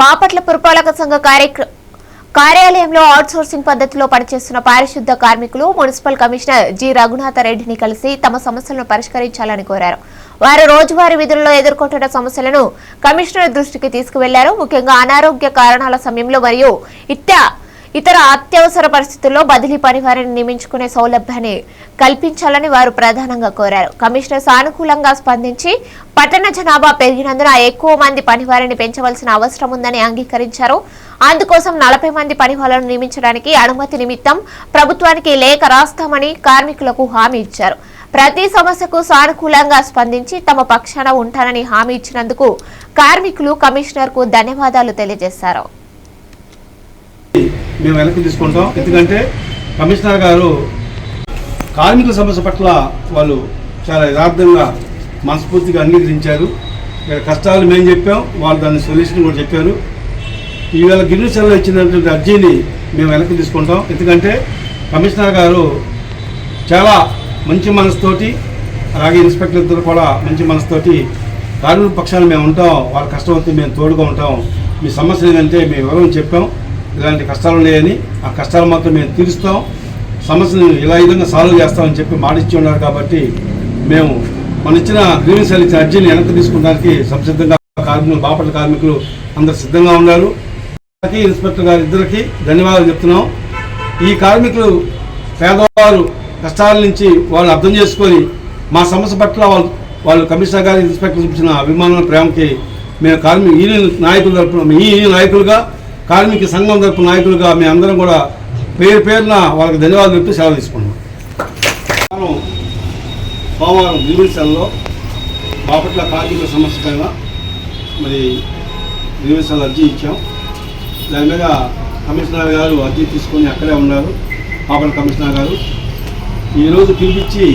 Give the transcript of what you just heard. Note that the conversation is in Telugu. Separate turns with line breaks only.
బాపట్ల పురపాలక సంఘ కార్యక్ర కార్యాలయంలో అవుట్సోర్సింగ్ పద్ధతిలో పనిచేస్తున్న పారిశుద్ధ కార్మికులు మున్సిపల్ కమిషనర్ జి. రఘునాథరెడ్డిని కలిసి తమ సమస్యలను పరిష్కరించాలని కోరారు. వారు రోజువారీ విధుల్లో ఎదుర్కొంటున్న సమస్యలను కమిషనర్ దృష్టికి తీసుకువెళ్ళారు. ముఖ్యంగా అనారోగ్య కారణాల సమయంలో మరియు ఇత్యా ఇతర అత్యవసర పరిస్థితుల్లో బదిలీ పనివారిని నియమించుకునే సౌలభ్యాన్ని కల్పించాలని వారు ప్రధానంగా కోరారు. కమిషనర్ సానుకూలంగా స్పందించి పట్టణ జనాభా పెరిగినందున ఎక్కువ మంది పనివారిని పెంచవలసిన అవసరం ఉందని అంగీకరించారు. అందుకోసం నలభై మంది పనివాళ్ళను నియమించడానికి అనుమతి నిమిత్తం ప్రభుత్వానికి లేఖ రాస్తామని కార్మికులకు హామీ ఇచ్చారు. ప్రతి సమస్యకు సానుకూలంగా స్పందించి తమ పక్షాన ఉంటానని హామీ ఇచ్చినందుకు కార్మికులు కమిషనర్కు ధన్యవాదాలు తెలియజేశారు.
మేము వెనక్కి తీసుకుంటాం. ఎందుకంటే కమిషనర్ గారు కార్మికుల సమస్య పట్ల వాళ్ళు చాలా యథార్థంగా మనస్ఫూర్తిగా అంగీకరించారు. ఇక్కడ కష్టాలు మేము చెప్పాం వాళ్ళు దాని సొల్యూషన్ కూడా చెప్పారు. ఈవేళ గిన్నె సెలవు ఇచ్చినటువంటి అర్జీని మేము వెనక్కి తీసుకుంటాం. ఎందుకంటే కమిషనర్ గారు చాలా మంచి మనసుతోటి అలాగే ఇన్స్పెక్టర్ కూడా మంచి మనసుతోటి కార్మిక పక్షాన్ని మేము ఉంటాం వాళ్ళ కష్టం అయితే మేము తోడుగా ఉంటాం. మీ సమస్య ఏంటంటే మేము వివరం చెప్పాం. ఇలాంటి కష్టాలు ఉన్నాయని ఆ కష్టాలు మాత్రం మేము తీరుస్తాం. సమస్యను ఇలా విధంగా సాల్వ్ చేస్తామని చెప్పి మాట ఇచ్చి ఉన్నారు కాబట్టి మేము మన ఇచ్చిన గ్రీవెన్స్ ఇచ్చిన అర్జీని వెనక్కి తీసుకోవడానికి సంసిద్ధంగా కార్మికులు బాపట్ల కార్మికులు అందరు సిద్ధంగా ఉన్నారు. ఇన్స్పెక్టర్ గారి ఇద్దరికి ధన్యవాదాలు చెప్తున్నాం. ఈ కార్మికులు పేదవారు కష్టాల నుంచి వాళ్ళు అర్థం చేసుకొని మా సమస్య పట్ల వాళ్ళు వాళ్ళు కమిషనర్ గారు ఇన్స్పెక్టర్ చూపించిన అభిమానం ప్రేమకి మేము కార్మిక యూనియన్ నాయకులు తరపున ఈ నాయకులుగా కార్మిక సంఘం తరపు నాయకులుగా మేము అందరం కూడా పేరు పేరున వాళ్ళకి ధన్యవాదాలు చెప్తూ సెలవు తీసుకున్నాం మనం సోమవారం గ్రీవెన్సల్లో బాపట్ల కార్మికుల సమస్య పైన మరి గ్రీవెన్సల్ అర్జీ ఇచ్చాం. దాని మీద కమిషనర్ గారు అర్జీ తీసుకొని అక్కడే ఉన్నారు. పాపల కమిషనర్ గారు. ఈరోజు పిలిపించి